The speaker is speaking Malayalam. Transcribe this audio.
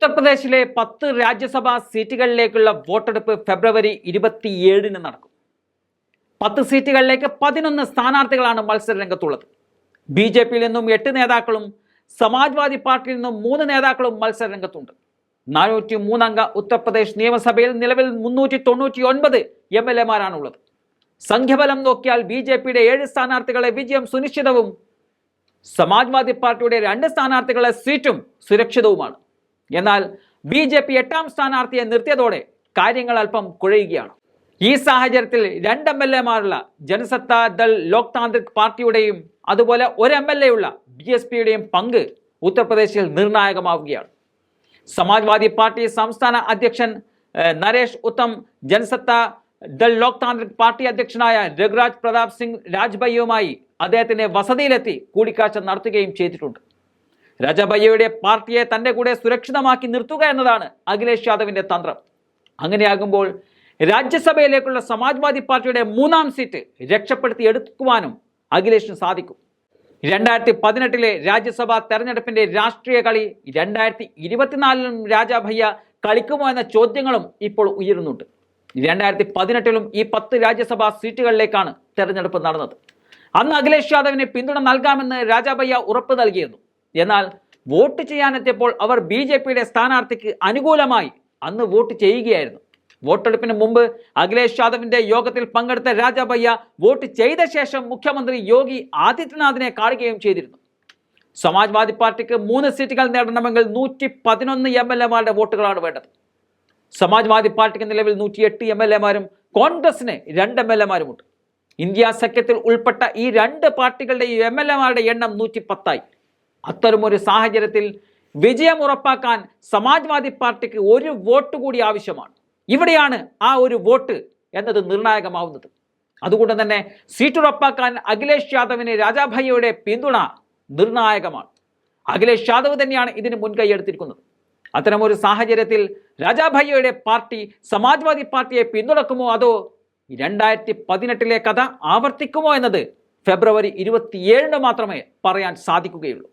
ഉത്തർപ്രദേശിലെ പത്ത് രാജ്യസഭാ സീറ്റുകളിലേക്കുള്ള വോട്ടെടുപ്പ് ഫെബ്രുവരി ഇരുപത്തിയേഴിന് നടക്കും. പത്ത് സീറ്റുകളിലേക്ക് പതിനൊന്ന് സ്ഥാനാർത്ഥികളാണ് മത്സര രംഗത്തുള്ളത് ബി ജെ പിയിൽ നിന്നും എട്ട് നേതാക്കളും സമാജ്വാദി പാർട്ടിയിൽ നിന്നും മൂന്ന് നേതാക്കളും മത്സര രംഗത്തുണ്ട് നാനൂറ്റി മൂന്നംഗ ഉത്തർപ്രദേശ് നിയമസഭയിൽ നിലവിൽ മുന്നൂറ്റി തൊണ്ണൂറ്റി ഒൻപത് എം എൽ എമാരാണുള്ളത്. സംഖ്യബലം നോക്കിയാൽ ബി ജെ പിയുടെ ഏഴ് സ്ഥാനാർത്ഥികളെ വിജയം സുനിശ്ചിതവും സമാജ്വാദി പാർട്ടിയുടെ രണ്ട് സ്ഥാനാർത്ഥികളെ സീറ്റും സുരക്ഷിതവുമാണ്. എന്നാൽ ബി ജെ പി എട്ടാം സ്ഥാനാർത്ഥിയെ നിർത്തിയതോടെ കാര്യങ്ങൾ അല്പം കുഴയുകയാണ്. ഈ സാഹചര്യത്തിൽ രണ്ട് എം എൽ എമാരുള്ള ജനസത്ത ദൾ ലോക് താന്ത്രിക് പാർട്ടിയുടെയും അതുപോലെ ഒരു എം എൽ എ ഉള്ള ബി എസ് പിയുടെയും പങ്ക് ഉത്തർപ്രദേശിൽ നിർണായകമാവുകയാണ്. സമാജ്വാദി പാർട്ടി സംസ്ഥാന അധ്യക്ഷൻ നരേഷ് ഉത്തം ജനസത്ത ദൾ ലോക് താന്ത്രിക് പാർട്ടി അധ്യക്ഷനായ രഘുരാജ് പ്രതാപ് സിംഗ് രാജ്ബയ്യുമായി അദ്ദേഹത്തിന്റെ വസതിയിലെത്തി കൂടിക്കാഴ്ച നടത്തുകയും ചെയ്തിട്ടുണ്ട്. രാജബയ്യയുടെ പാർട്ടിയെ തന്റെ കൂടെ സുരക്ഷിതമാക്കി നിർത്തുക എന്നതാണ് അഖിലേഷ് യാദവിന്റെ തന്ത്രം. അങ്ങനെയാകുമ്പോൾ രാജ്യസഭയിലേക്കുള്ള സമാജ്വാദി പാർട്ടിയുടെ മൂന്നാം സീറ്റ് രക്ഷപ്പെടുത്തി എടുക്കുവാനും അഖിലേഷിന് സാധിക്കും. രണ്ടായിരത്തി പതിനെട്ടിലെ രാജ്യസഭാ തെരഞ്ഞെടുപ്പിന്റെ രാഷ്ട്രീയ കളി രണ്ടായിരത്തി ഇരുപത്തിനാലിലും രാജാഭയ്യ കളിക്കുമോ എന്ന ചോദ്യങ്ങളും ഇപ്പോൾ ഉയരുന്നുണ്ട്. രണ്ടായിരത്തി പതിനെട്ടിലും ഈ പത്ത് രാജ്യസഭാ സീറ്റുകളിലേക്കാണ് തെരഞ്ഞെടുപ്പ് നടന്നത്. അന്ന് അഖിലേഷ് യാദവിന് പിന്തുണ നൽകാമെന്ന് രാജാഭയ്യ ഉറപ്പ് നൽകിയിരുന്നു. എന്നാൽ വോട്ട് ചെയ്യാനെത്തിയപ്പോൾ അവർ ബി ജെ പിയുടെ സ്ഥാനാർത്ഥിക്ക് അനുകൂലമായി അന്ന് വോട്ട് ചെയ്യുകയായിരുന്നു. വോട്ടെടുപ്പിന് മുമ്പ് അഖിലേഷ് യാദവിന്റെ യോഗത്തിൽ പങ്കെടുത്ത രാജാബയ്യ വോട്ട് ചെയ്ത ശേഷം മുഖ്യമന്ത്രി യോഗി ആദിത്യനാഥിനെ കാണുകയും ചെയ്തിരുന്നു. സമാജ്വാദി പാർട്ടിക്ക് മൂന്ന് സീറ്റുകൾ നേടണമെങ്കിൽ നൂറ്റി പതിനൊന്ന് എം എൽ എമാരുടെ വോട്ടുകളാണ് വേണ്ടത്. സമാജ്വാദി പാർട്ടിക്ക് നിലവിൽ നൂറ്റിയെട്ട് എം എൽ എമാരും കോൺഗ്രസിന് രണ്ട് എം എൽ എമാരുമുണ്ട്. ഇന്ത്യ സഖ്യത്തിൽ ഉൾപ്പെട്ട ഈ രണ്ട് പാർട്ടികളുടെ എം എൽ എമാരുടെ എണ്ണം നൂറ്റി പത്തായി അത്തരമൊരു സാഹചര്യത്തിൽ വിജയം ഉറപ്പാക്കാൻ സമാജ്വാദി പാർട്ടിക്ക് ഒരു വോട്ട് കൂടി ആവശ്യമാണ്. ഇവിടെയാണ് ആ ഒരു വോട്ട് എന്നത് നിർണായകമാവുന്നത്. അതുകൊണ്ട് തന്നെ സീറ്റ് ഉറപ്പാക്കാൻ അഖിലേഷ് യാദവിന് രാജാഭയ്യയുടെ പിന്തുണ നിർണായകമാണ്. അഖിലേഷ് യാദവ് തന്നെയാണ് ഇതിന് മുൻകൈ എടുത്തിരിക്കുന്നത്. അത്തരമൊരു സാഹചര്യത്തിൽ രാജാഭയ്യയുടെ പാർട്ടി സമാജ്വാദി പാർട്ടിയെ പിന്തുണക്കുമോ അതോ രണ്ടായിരത്തി പതിനെട്ടിലെ കഥ ആവർത്തിക്കുമോ എന്നത് ഫെബ്രുവരി ഇരുപത്തിയേഴിന് മാത്രമേ പറയാൻ സാധിക്കുകയുള്ളൂ.